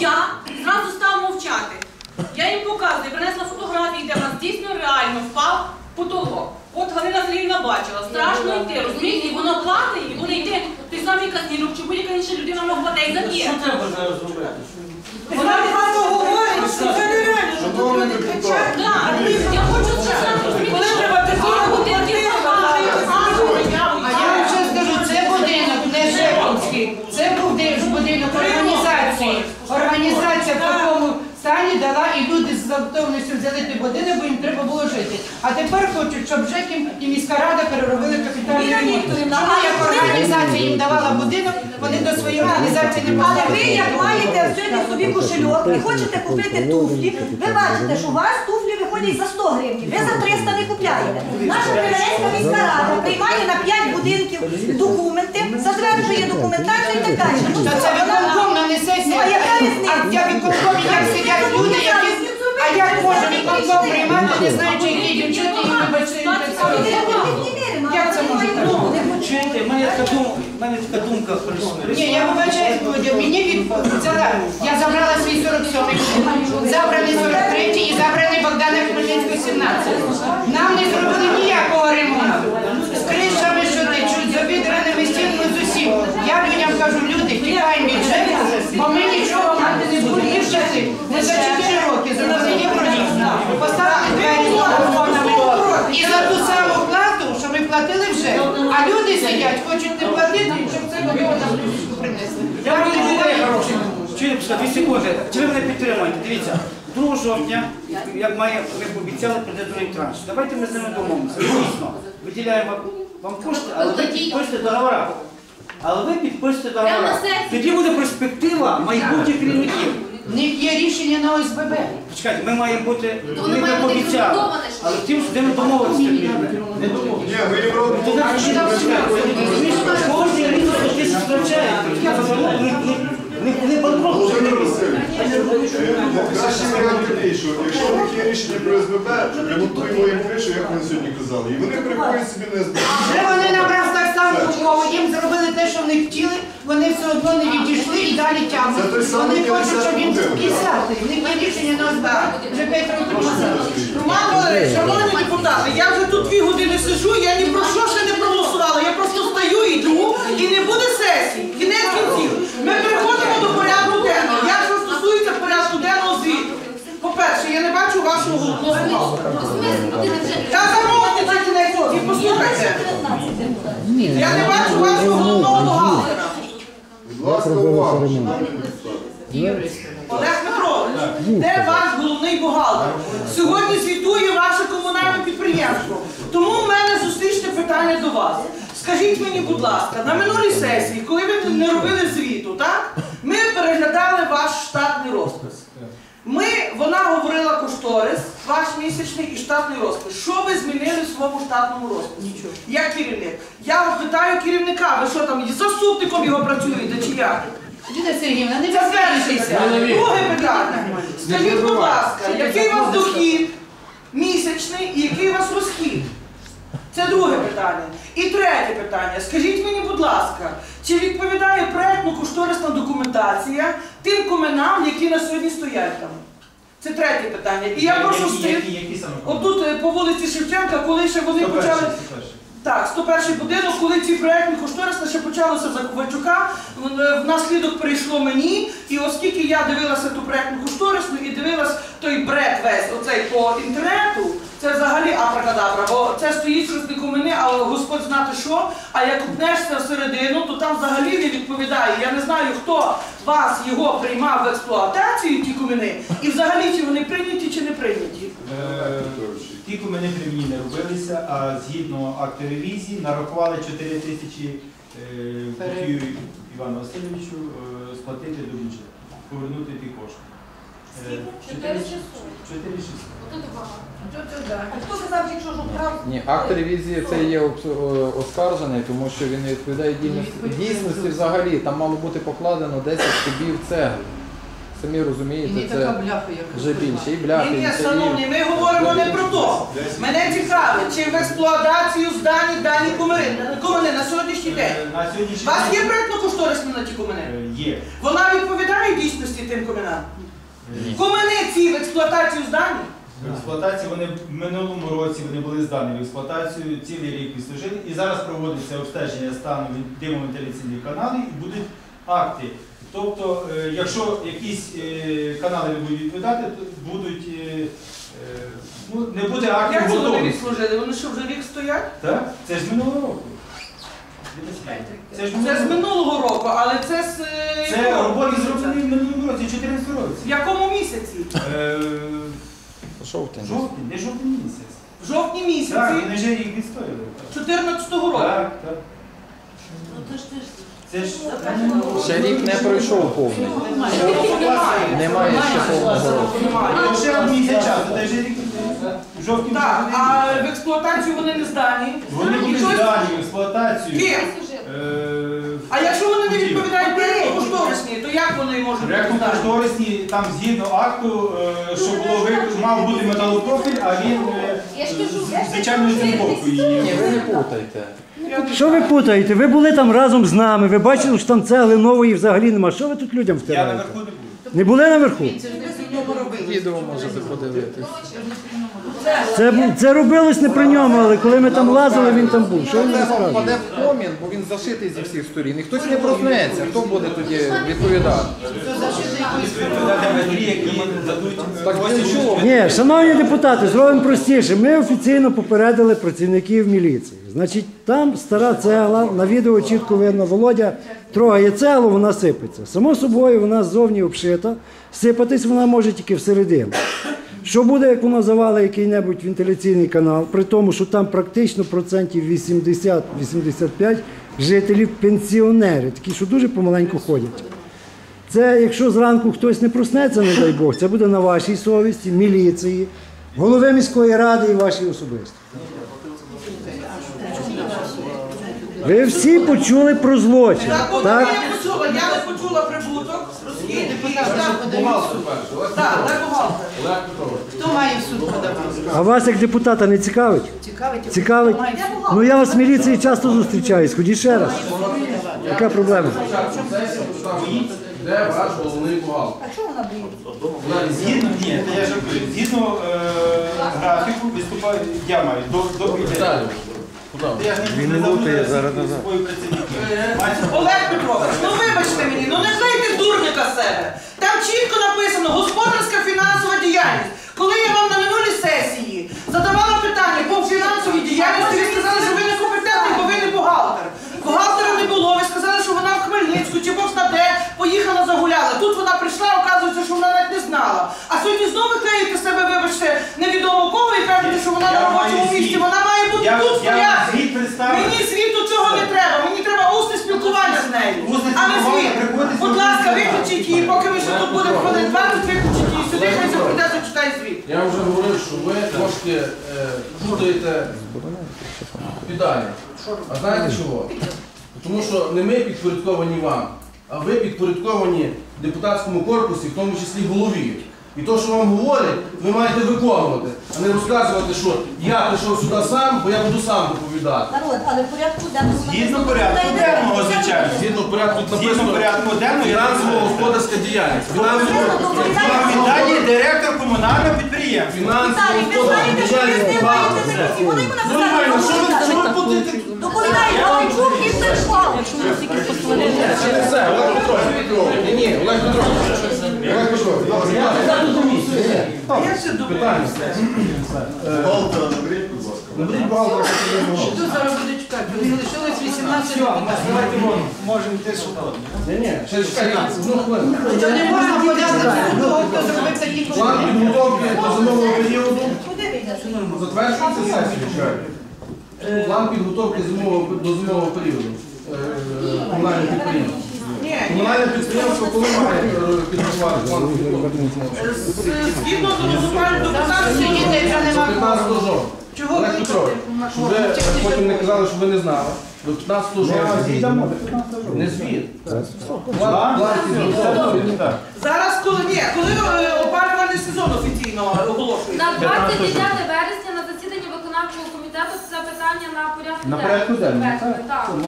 я зразу став мовчати. Я їм показую, принесла фотографії, де в нас дійсно реально впав потолок. От Галина Сергіївна бачила, страшно йти, розумієте, і воно падає, і буде йти той самий казнінок, чи будь-яка інша людина могла впаде і заб'є. Що треба зараз робити? Вона багато говорить, що це нереально, що тут Шановні люди депутати. кричать. Так, я хочу сказати, розумієте, Коли що приватизуємо а, будинки квартири, впадають, А я вам ще скажу, це будинок не Шепінський, це був де- будинок організації. Організація в такому стані дала і люди з готовністю будинок, бо їм треба було жити. А тепер хочуть, щоб ЖЕК і міська рада переробили капітальний ремонт. Чому як організація їм давала будинок, вони до своєї організації не Але ви як маєте сьогодні собі кошельок і хочете купити туфлі, ви бачите, що у вас туфлі виходять за 100 гривень, ви за 300 не купляєте. Наша Кременецька міська рада приймає на 5 будинків документи, затверджує документацію і так далі. Ну, це вона- виконком, а не сесія. Ну, а яка різниця? А я виконком, як сидять люди, які... А як може виконком приймати, не знаючи, які дівчата і віримо, Як це може ми бути? Чуєте, в мене така думка, в мене така думка прийшла. Ні, я вибачаюсь, Володя, мені відповідь. Я забрала свій 47-й, забраний 43-й і забраний Богдана Хмельницького 17. Нам не зробили ніякого ремонту. З кришами, що течуть, з обідраними стінами, з усім. Я людям кажу, люди, тікаємо від бо ми нічого мати не будемо. І ще ти, не за 4 роки зробили є проїзд. Поставили двері з телефонами. І за ту саму плату, що ми платили вже, а люди сидять, хочуть не платити, щоб це готово там принесли. Я вам не ідея хороша. Чуєте, дві секунди. Чи ви мене підтримуєте? Дивіться, 2 жовтня, як має, ми пообіцяли прийде другий транш. Давайте ми з ними домовимося. Дійсно, виділяємо вам кошти, але ви підпишете договора. Але ви Прямо договора. Тоді буде перспектива майбутніх керівників. В них є рішення на ОСББ. Почекайте, ми маємо бути, ми воно має так бути обіцяли. обґрунтоване, що Але втім, де ми домовилися з людьми. Не домовилися. Ні, ви робимо. То значить, що там почекайте, кожен рік тисяч втрачає. Не, не, не банкрот, вже не місце. Васильович, Кращий варіант такий, що якщо в них є рішення про СББ, ремонтуємо їм кришу, як вони сьогодні казали. І вони приходять собі на СББ. Вже вони набрав так само умови, їм зробили те, що вони хотіли, вони все одно не відійшли і далі Це той тягнуть. самий Вони хочуть, щоб їм 50 50. В них є рішення на ОСББ вже 5 років назад. Роман шановні депутати, я вже тут дві години сижу, я ні про що ще не проголосувала. Я просто стою, йду і не буде сесії. Кінець кінців. Ми переходимо до порядку денного. Як що стосується порядку денного звіту? По-перше, я не бачу вашого головного бухгалтера. Та замовте тільки на і послухайте. Я не бачу вашого головного бухгалтера. Будь ласка, увагу. Олег Петрович, де ваш головний бухгалтер? Сьогодні звітує ваше комунальне підприємство. Тому в мене зустрічне питання до вас. Скажіть мені, будь ласка, на минулій сесії, коли ви не робили звіту, так? Ми переглядали ваш штатний розпис. Ми, вона говорила кошторис, ваш місячний і штатний розпис. Що ви змінили в своєму штатному розписі? Нічого. Я керівник. Я от питаю керівника, ви що там, заступником його працюєте чи як? Ліда Сергіївна, не Завершуйся. Друге питання. Скажіть, будь ласка, який у вас дохід місячний і який у вас розхід? Це друге питання. І третє питання. Скажіть мені, будь ласка, чи відповідає проєктно-кошторисна документація тим коменам, які на сьогодні стоять там? Це третє питання. І я прошу стрім. Отут е, по вулиці Шевченка, коли ще вони почали. Так, 101 будинок, коли ці проєктні кошториси ще почалося за Ковальчука, м, е, внаслідок прийшло мені, і оскільки я дивилася ту проєктну кошторисну і дивилась той бред весь оцей по інтернету, це взагалі абракадабра, бо це стоїть щось не комини, а Господь знати що, а як купнешся всередину, то там взагалі не відповідає. Я не знаю, хто вас його приймав в експлуатацію, ті комини, і взагалі чи вони прийняті чи не прийняті. Е, Ті кумени древні не робилися, а згідно акту ревізії нарахували 4 тисячі е, Івану Васильовичу е, сплатити до бюджету, повернути ті кошти. Е, 4600. А хто казав, якщо ж брав? Ні, акт ревізії це є обс- оскаржений, тому що він не відповідає дійсності. Дійсності взагалі там мало бути покладено 10 кубів цегли. Самі розумієте, це бляха, як вже більше. І бляхи, Ні, ні, це шановні, ми говоримо не про то. Мене цікавить, чи в експлуатацію здані дані комини, комини на сьогоднішній день. Е, На У вас є день проєктно кошторисна на ті комини? е, є. Вона відповідає дійсності тим комінам? Комини в експлуатацію здані? В експлуатації вони в минулому році вони були здані в експлуатацію, цілий рік відслужили. І зараз проводиться обстеження стану димовентиляційних каналів і будуть акти. Тобто, е, якщо якісь е, канали не будуть відповідати, то будуть е, ну, не буде актів Як це вони відслужили? Вони що вже рік стоять? Так? Це ж минулого року. Це ж Це з минулого року. але це з Це роботи зроблені в минулому році, 14 В якому місяці? Е, Жовтень. Жовтень, не жовтень місяць. В жовтні Так, місяці вони вже їх відстояли. 14-го року. Так, так. Це ж Ще рік не пройшов повний. Немає ще повного року. Ну, ще місяць часу, де вже рік в жовтні вже Так, а в експлуатацію вони не здані. Вони І були щось- здані в експлуатацію. Ким? Е, А якщо вони не хотів. відповідають проєкту кошторисні, то як вони можуть бути Проєкту кошторисні, там згідно акту, е, що було ви- мав бути металопрофіль, а він е, з- звичайною цинковкою Ні, ви не путайте. Що ви путаєте? Ви були там разом з нами, ви бачили, що там цегли нової взагалі нема. Що ви тут людям Я втираєте? наверху не був. Не були наверху? Відео можете подивитись. Це, це робилось не при ньому, але коли ми там лазили, він там був. Що ви мені Це впаде в комін, бо він зашитий зі всіх сторін. І хтось не проснеться, хто буде тоді відповідати? Так для чого? Ні, шановні депутати, зробимо простіше. Ми офіційно попередили працівників міліції. Значить, там стара цегла, на відео чітко видно, Володя трогає цеглу, вона сипеться. Само собою, вона ззовні обшита, сипатись вона може тільки всередину. Що буде, як воно завалить який-небудь вентиляційний канал, при тому, що там практично процентів 80-85 жителів пенсіонери, такі, що дуже помаленьку ходять. Це якщо зранку хтось не проснеться, не дай Бог, це буде на вашій совісті, міліції, голови міської ради і вашій особисто. Ви всі почули про злочин. Так, я не почула, я не почула прибуток, розхід і штраф. Так, так, бухгалтер. Хто має в суд подавати? А вас як депутата не цікавить? Цікавить? Цікавить? Ну я вас в міліції часто зустрічаю. Сходіть ще раз. Яка проблема? Де ваш головний бухгалтер? А що вона боїться? Згідно, ні, це я жартую. Згідно е, графіку виступаю, я маю Віталій, куди? Я зараз. Маю- Олег Петрович, ну вибачте мені, ну не знайте дурника себе. Там чітко написано господарська фінансова діяльність. Коли я вам на минулій сесії задавала питання по фінансовій діяльності, ви сказали, що ви не компетентний, бо ви не бухгалтер. Бухгалтера не було, ви сказали, що вона в Хмельницьку чи Бог де поїхала загуляла. Тут вона прийшла, оказується, що вона навіть не знала. А сьогодні знову клеїте себе, вибачте, невідомо кого і кажете, що вона Я на робочому місці. Вона має бути Я- тут стояти. звіт представлю. Мені світу цього не треба. Мені треба усне спілкування з нею. Усне А не спілкування, звіт. приходьте Будь спілкуватися. ласка, виключіть її, поки ми ще тут будемо хвилин 20, виключіть її сюди, хай се прийде, зачитає звіт. Я вже говорив, що ви трошки е, путаєте питання. А знаєте чого? Тому що не ми підпорядковані вам, а ви підпорядковані депутатському корпусі, в тому числі голові. І то, що вам говорять, ви маєте виконувати, а не розказувати, що я прийшов сюди сам, бо я буду сам доповідати. Народ, але в порядку денному Згідно порядку денного, звичайно. Згідно порядку Згідно написано порядку денного, я фінансово-господарська діяльність. Фінансово- Віддалі директор комунального підприємство. Віталій, ви знаєте, що ви з ним маєте на. Вони йому Нормально, що ви, що ви путаєте? Доповідає Галайчук і Стершвал. Це не все, Олег Петрович. Ні, ні, Олег Петрович. Олег Петрович, Я ще думаю. питання. Будь бухгалтера, щоб ви зараз буде чекати. Вони лишилось 18 Все, депутатів. давайте можемо йти сюди. Ні, ні, ще чекайте, одну хвилину. То не можна подати до того, хто зробив такі План підготовки до зимового періоду затверджується сесію. План підготовки до зимового періоду. Е, Комунальне підприємство. Ні, ні. Комунальне підприємство коли має е, підготувати план підготовки? Згідно до муніципального депутата, Сидіти вже До 15 жовтня. Чого Олег ви Петрович, щоб ви е, потім не казали, що ви не знали. До 15 жовтня. Зійдемо до 15 жовтня. Не звіт. План, план підготовки. Зараз коли ні, коли е, опалювальний сезон офіційно оголошується. На 29 вересня на засіданні виконавчого комітету це питання на порядку На порядку денному, денному. так. Так.